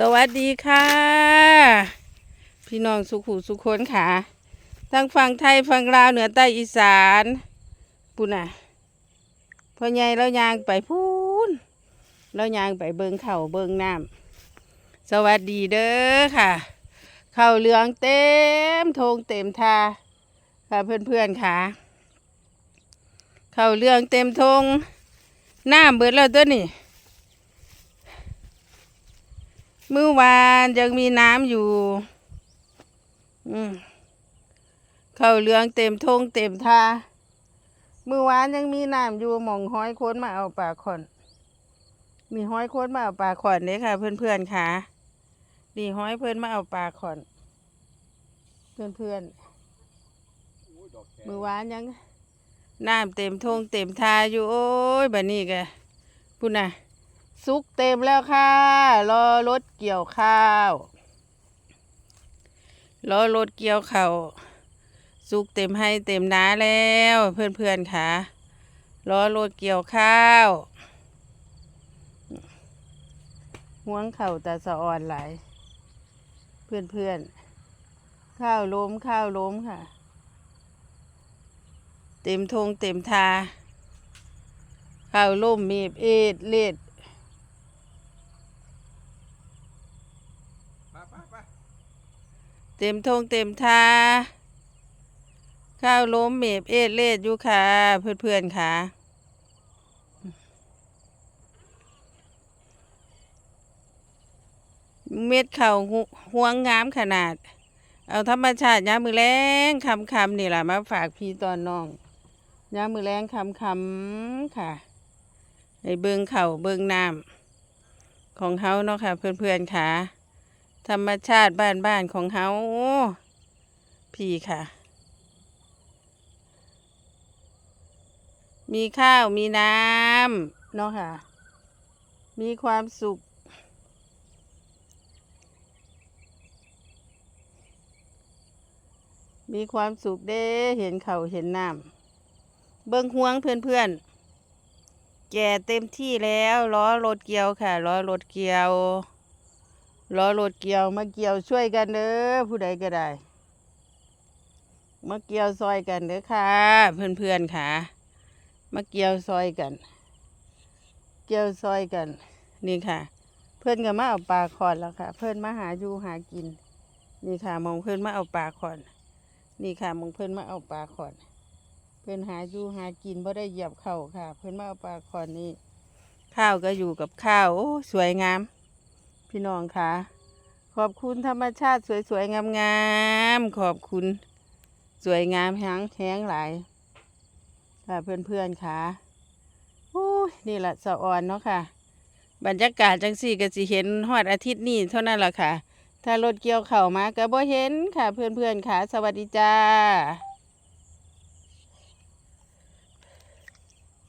สวัสดีค่ะ พี่น้องสุขุสุขนค่ะทั้งฝั่งไทยฝั่งลาวเหนือใต้อีสานปุ่นน่ะพ่อใหญ่แล้วยางไปพูนแล้วยางไปเบิงเข่าเบิงน้ำสวัสดีเด้อค่ะ เข่าเหลืองเต็มทงเต็มทาค่ะเพื่อนๆค่ะ เข่าเหลืองเต็มทงน้ำเบิดแล้วตัวนี่ เมื่อวานยังมีน้ำอยู่ อืมเข้าเหลืองเต็มทงเต็มท่าเมื่อวานยังมีน้ำอยู่หมองห้อยโค้นมาเอาปลาขอน มีห้อยโค้นมาเอาปลาขอนเด้ค่ะ เพื่อนๆค่ะดีห้อยเพื่อนมาเอาปลาขอน เพื่อนๆเมื่อวานยังน้ำเต็มทงเต็มท่าอยู่โอ้ยบัดนี้กะพุ่นน่ะ ซุกเต็มแล้วค่ะ รอรถเกี่ยวข้าว รอรถเกี่ยวข้าวซุกเต็มให้เต็มน้าแล้วเพื่อนๆค่ะ รอรถเกี่ยวข้าวห่วงเข่าแต่สะอ่อนไหลเพื่อนๆ ข้าวล้มข้าวล้มค่ะ เต็มทงเต็มทาข้าวล่มมีบเอ็ดเล็ด มาไปไป เต็มทงเต็มทาข้าวล้มเมบเอดเลดอยู่ค่ะ เพื่อนๆค่ะเม็ดเข่าวห่วงงามขนาด เอาธรรมชาติยามมือแรงคำคำนี่แหละมาฝากพี่ตอนน้องยามมือแรงคำคำค่ะในเบิงเข่าเบิงน้ำของเขาเนาะค่ะ เพื่อนๆค่ะ ธรรมชาติบ้านบ้านของเฮาพี่ค่ะ มีข้าวมีน้ำเนาะค่ะ มีความสุข มีความสุขเด้เห็นเขาเห็นน้ำเบิ้งห่วงเพื่อนๆแก่เต็มที่แล้วล้อรถเกียวค่ะล้อรถเกียว ล้อรถเกี่ยวมาเกี่ยวช่วยกันเด้อผู้ใดก็ได้มาเกี่ยวซอยกันเด้อค่ะ เพื่อนๆค่ะมาเกี่ยวซอยกัน เกี่ยวซอยกัน นี่ค่ะ เพื่อนก็มาเอาปลาขอนแล้วค่ะ เพื่อนมาหาอยู่หากิน นี่ค่ะมองเพื่อนมาเอาปลาขอน นี่ค่ะมองเพื่อนมาเอาปลาขอน เพื่อนหาอยู่หากินบ่ได้เหยียบเข่าค่ะ เพื่อนมาเอาปลาขอนนี่ข้าวก็อยู่กับข้าวโอ้สวยงาม พี่น้องค่ะ ขอบคุณธรรมชาติสวยๆ งามๆ ขอบคุณสวยงามแห้งแห้งหลายค่ะเพื่อนๆค่ะโอ้ยนี่แหละสะออนเนาะค่ะ บรรยากาศจังสี่ก็สิเห็นฮอดอาทิตย์นี้เท่านั้นแหละค่ะ ถ้ารถเกี่ยวเข่ามาก็บ่เห็นค่ะ เพื่อนๆค่ะ สวัสดีจ้า